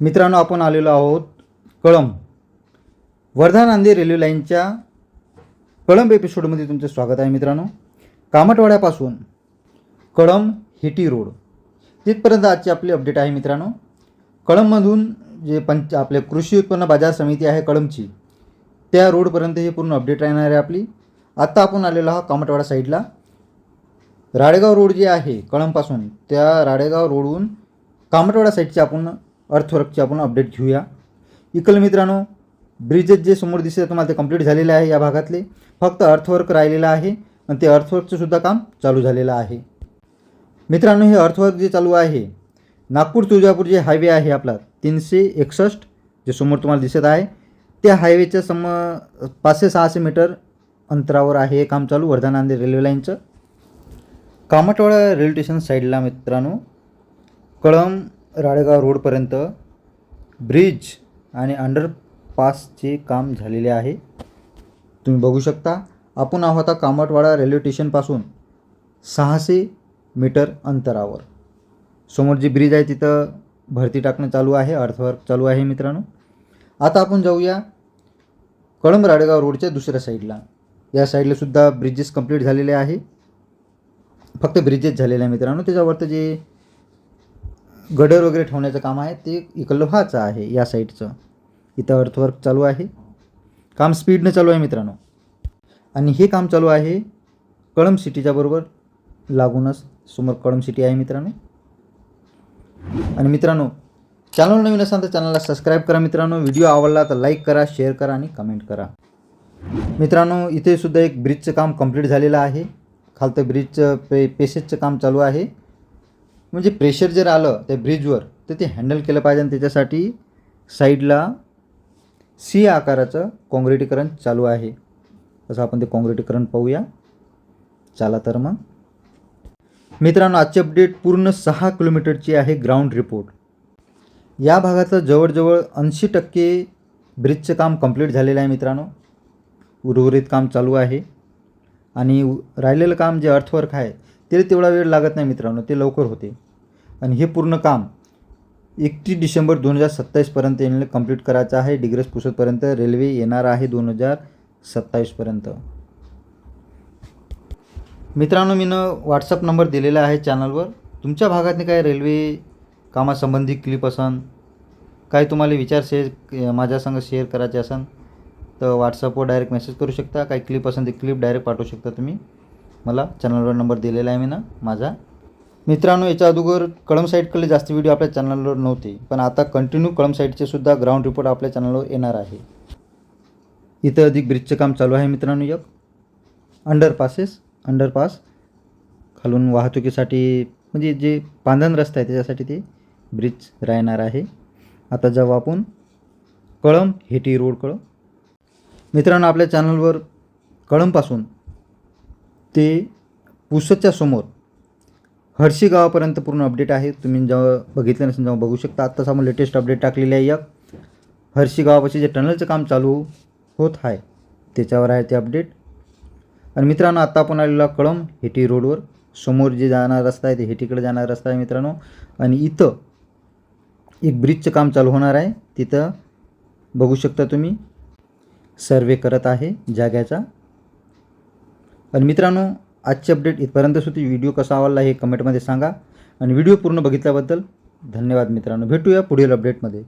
मित्रांनो आपण आलेलो आहोत कळंब. वर्धा नांदेड रेल्वे लाईनच्या कळंब एपिसोडमध्ये तुमचं स्वागत आहे मित्रांनो. कामटवाड्यापासून कळंब हिटी रोड. तिथपर्यंत आजची आपली अपडेट आहे मित्रांनो. कळंबमधून जे पंच आपले कृषी उत्पन्न बाजार समिती आहे कळंबची त्या रोडपर्यंत हे पूर्ण अपडेट राहणार आहे आपली. आत्ता आपण आलेलो आहोत कामटवाडा साईडला. राडेगाव रोड जे आहे कळंबपासून त्या राडेगाव रोडहून कामटवाडा साईडची आपण अर्थवर्कची आपण अपडेट घेऊया. इकल मित्रांनो ब्रिजेस जे समोर दिसते तुम्हाला ते कंप्लीट झालेले आहे या भागातले. फक्त अर्थवर्क राहिलेलं आहे आणि ते अर्थवर्कचं सुद्धा काम चालू झालेलं आहे. मित्रांनो हे अर्थवर्क जे चालू आहे नागपूर तुळजापूर जे हायवे आहे आपला तीनशे एकसष्ट जे समोर तुम्हाला दिसत आहे त्या हायवेच्या सम पाचशे सहाशे मीटर अंतरावर आहे हे काम चालू वर्धा नांदेड रेल्वे लाईनचं कामटवाडा रेल्वे स्टेशन साईडला मित्रांनो कळम राळेगाव रोडपर्यंत ब्रिज आणि अंडरपासचे काम झालेले आहे. तुम्ही बघू शकता आपण आहोत आता कामटवाडा रेल्वे स्टेशनपासून सहाशे मीटर अंतरावर. समोर जी ब्रिज आहे तिथं भरती टाकणं चालू आहे अर्थवर्क चालू आहे मित्रांनो. आता आपण जाऊया कळंब राडेगाव रोडच्या दुसऱ्या साईडला या साईडला सुद्धा ब्रिजेस कंप्लीट झालेले आहे. फक्त ब्रिजेस झालेले आहे मित्रांनो. त्याच्यावरतं जे गडर वगैरे ठेवण्याचं काम आहे ते इकडलं लोहाचं आहे या साईडचं. इथं अर्थवर्क चालू आहे. काम स्पीडनं चालू आहे मित्रांनो. आणि हे काम चालू आहे कळम सिटीच्या बरोबर. लागूनच समोर कळम सिटी आहे मित्रांनो. आणि मित्रांनो चॅनल नवीन असाल तर चॅनलला सबस्क्राईब करा मित्रांनो. व्हिडिओ आवडला तर लाईक करा शेअर करा आणि कमेंट करा. मित्रांनो इथे सुद्धा एक ब्रिजचं काम कंप्लीट झालेलं आहे. खालतं ब्रिजचं पे पेसेजचं काम चालू आहे. म्हणजे प्रेशर जर आलं त्या ब्रिजवर तर ते हँडल केलं पाहिजे आणि त्याच्यासाठी साईडला सी आकाराचं काँक्रिटीकरण चालू आहे. असं आपण ते काँक्रिटीकरण पाहूया. चला तर मग. मित्रांनो आजची अपडेट पूर्ण सहा किलोमीटरची आहे ग्राउंड रिपोर्ट या भागाचं जवळजवळ ऐंशी टक्के ब्रिजचं काम कंप्लीट झालेलं आहे मित्रांनो. उर्वरित काम चालू आहे. आणि राहिलेलं काम जे अर्थवर्क आहे ते तेवढा वेळ लागत नाही मित्रांनो ते लवकर होते. आणि हे पूर्ण काम एकतीस डिसेंबर दोन हजार सत्तावीसपर्यंत यांनी कंप्लीट करायचं आहे. डिग्रस पुसतपर्यंत रेल्वे येणार आहे दोन हजार सत्तावीसपर्यंत मित्रांनो मी व्हॉट्सअप नंबर दिलेला आहे चॅनलवर तुमच्या भागातनी काय रेल्वे कामासंबंधी क्लिप असन काय तुम्हाला विचार शेअर माझ्या संग शेअर करायचे असन तर व्हॉट्सअपवर डायरेक्ट मेसेज करू शकता. काही क्लिप असेल ते क्लिप डायरेक्ट पाठवू शकता तुम्ही. मला चॅनलवर नंबर दिलेला आहे मी ना माझा. मित्रांनो याच्या अगोदर कळम साईडकडले जास्त व्हिडिओ आपल्या चॅनलवर नव्हते पण आता कंटिन्यू कळम साईडचे सुद्धा ग्राउंड रिपोर्ट आपल्या चॅनलवर येणार आहे. इथं अधिक ब्रिजचं काम चालू आहे मित्रांनो एक. अंडरपासेस अंडरपास खालून वाहतुकीसाठी म्हणजे जे पांधन रस्ता आहे त्याच्यासाठी ते ब्रिज राहणार आहे. आता जाऊ आपण कळम हेटी रोड कळम मित्रांनो आपल्या चॅनलवर कळमपासून ते पुसतच्या समोर हर्षी गावापर्यंत पूर्ण अपडेट आहे. तुम्ही जेव्हा बघितलं नसेल जेव्हा बघू शकता. आत्ताच आम्ही लेटेस्ट अपडेट टाकलेली आहे. एक हर्षी गावापाशी जे टनलचं काम चालू होत आहे त्याच्यावर आहे ते अपडेट आणि मित्रांनो आत्ता आपण आलेला कळम कळंब हेटी रोडवर. समोर जे जाणारा रस्ता आहे ते हेटीकडे जाणारा रस्ता आहे मित्रांनो. आणि इथं एक ब्रिजचं काम चालू होणार आहे. तिथं बघू शकता तुम्ही. सर्वे करत आहे जाग्याचा. आणि मित्रांनो आजची अपडेट इथपर्यंतच होती व्हिडिओ कसा आवडला हे कमेंटमध्ये सांगा. आणि व्हिडिओ पूर्ण बघितल्याबद्दल धन्यवाद मित्रांनो. भेटूया पुढील अपडेटमध्ये